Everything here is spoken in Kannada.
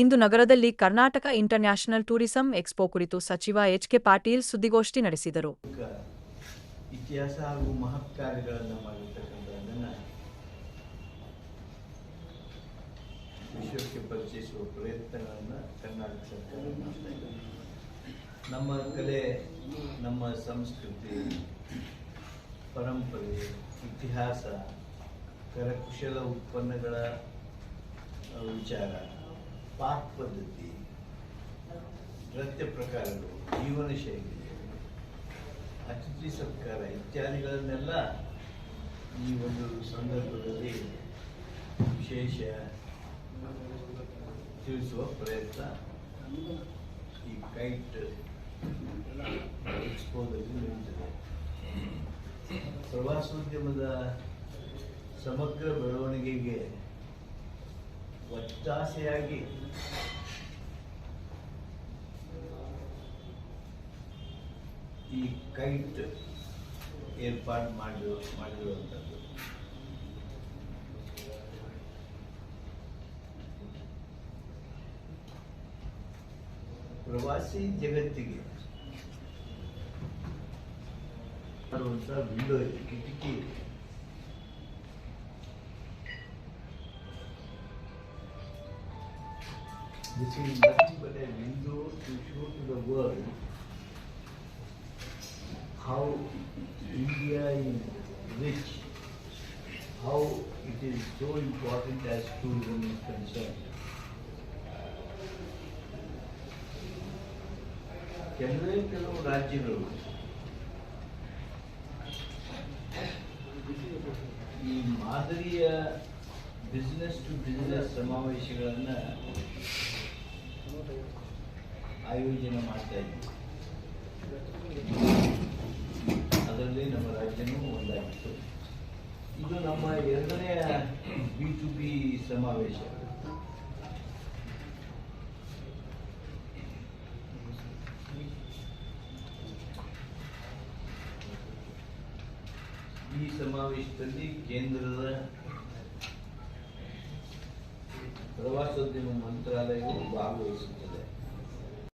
ಇಂದು ನಗರದಲ್ಲಿ ಕರ್ನಾಟಕ ಇಂಟರ್ನ್ಯಾಷನಲ್ ಟೂರಿಸಂ ಎಕ್ಸ್ಪೋ ಕುರಿತು ಸಚಿವ ಎಚ್ ಕೆ ಪಾಟೀಲ್ ಸುದ್ದಿಗೋಷ್ಠಿ ನಡೆಸಿದರು. ಇತಿಹಾಸ ಹಾಗೂ ಮಹತ್ ಕಾರ್ಯಗಳನ್ನು ಮಾಡಿರ್ತಕ್ಕಂಥದ್ದನ್ನು ವಿಶ್ವಕ್ಕೆ ಪರಿಚಯಿಸುವ ಪ್ರಯತ್ನಗಳನ್ನು ಕರ್ನಾಟಕ ಸರ್ಕಾರ ಮಾಡ್ತಾ ನಮ್ಮ ಕಲೆ, ನಮ್ಮ ಸಂಸ್ಕೃತಿ, ಪರಂಪರೆ, ಇತಿಹಾಸ, ಕರಕುಶಲ ಉತ್ಪನ್ನಗಳ ವಿಚಾರ. ಪಾಕ್ ಪದ್ಧತಿ ನೃತ್ಯ ಪ್ರಕಾರಗಳು, ಜೀವನ ಶೈಲಿ, ಅತಿಥಿ ಸತ್ಕಾರ ಇತ್ಯಾದಿಗಳನ್ನೆಲ್ಲ ಈ ಒಂದು ಸಂದರ್ಭದಲ್ಲಿ ವಿಶೇಷ ತಿಳಿಸುವ ಪ್ರಯತ್ನ ಈ ಕೈಟ್ ಎಕ್ಸ್ಪೋದಲ್ಲಿ ನಡೆಯುತ್ತದೆ. ಪ್ರವಾಸೋದ್ಯಮದ ಸಮಗ್ರ ಬೆಳವಣಿಗೆಗೆ ಒತ್ತಾಸೆಯಾಗಿ. ಈ ಕೈಟ್ ಏರ್ಪಾಡು ಮಾಡಿ ಮಾಡಿರುವಂಥದ್ದು. ಪ್ರವಾಸಿ ಜಗತ್ತಿಗೆ ವಿಂಡೋ ಇದೆ ಕಿಟಕಿ ಇದೆ. This is nothing but a window to show to the world how India is rich, how it is so important as tourism is concerned. ಕೆಲವೇ ಕೆಲವು ರಾಜ್ಯಗಳು ಈ ಮಾದರಿಯ ಬಿಸ್ನೆಸ್ ಟು ಬಿಸ್ನೆಸ್ ಸಮಾವೇಶಗಳನ್ನು ಆಯೋಜನೆ ಮಾಡ್ತಾ ಇದ್ವಿ. ಅದರಲ್ಲಿ ನಮ್ಮ ರಾಜ್ಯನೂ ಒಂದಾಗಿತ್ತು. ಇದು ನಮ್ಮ ಎರಡನೇ ಬಿ ಟು ಬಿ ಸಮಾವೇಶ. ಈ ಸಮಾವೇಶದಲ್ಲಿ ಕೇಂದ್ರದ ಪ್ರವಾಸೋದ್ಯಮ ಮಂತ್ರಾಲಯವು ಭಾಗವಹಿಸುತ್ತದೆ.